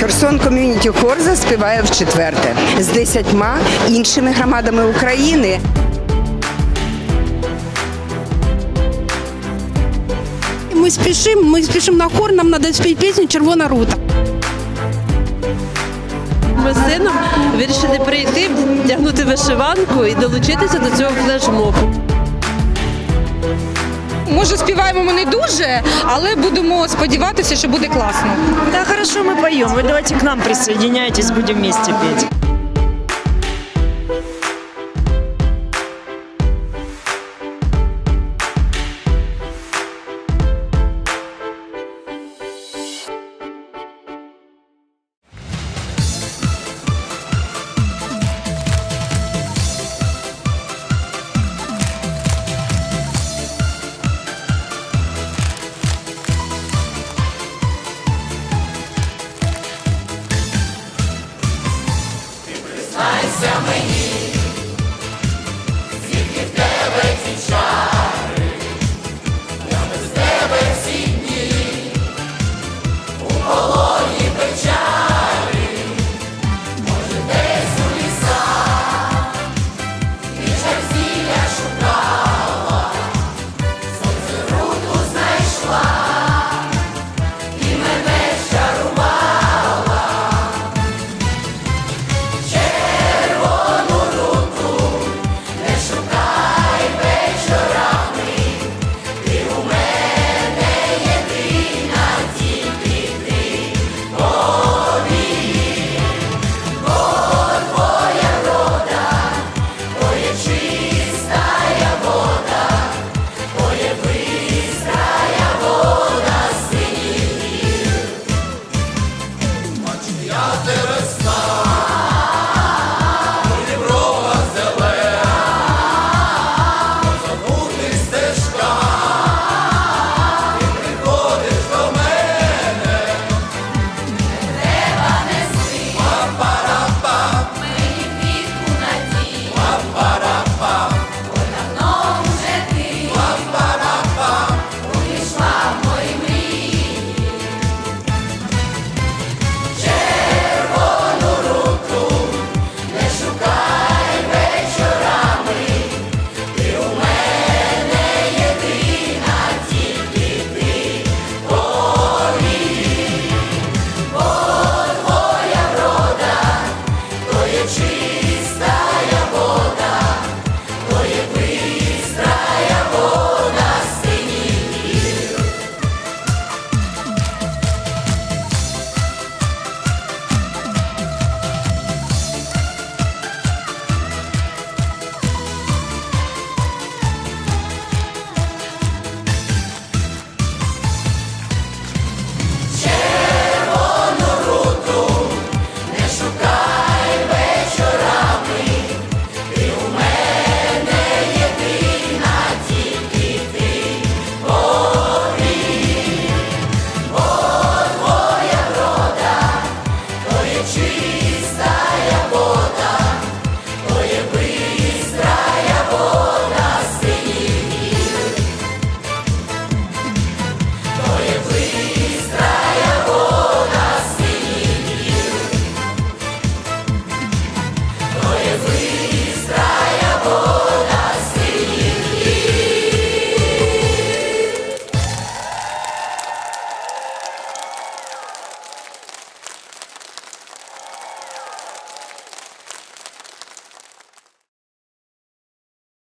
Херсон Ком'юніті Хор заспіває в четверте з десятьма іншими громадами України. Ми спішимо, ми спішимо на хор, нам треба спіти пісню Червона рута. Ми з сином вирішили прийти, вдягнути вишиванку і долучитися до цього флешмобу. Може, співаємо ми не дуже, але будемо сподіватися, що буде класно. Да, хорошо, ми поємо. Давайте к нам присоединяйтесь, будемо вместе петь. Здавайся мені. she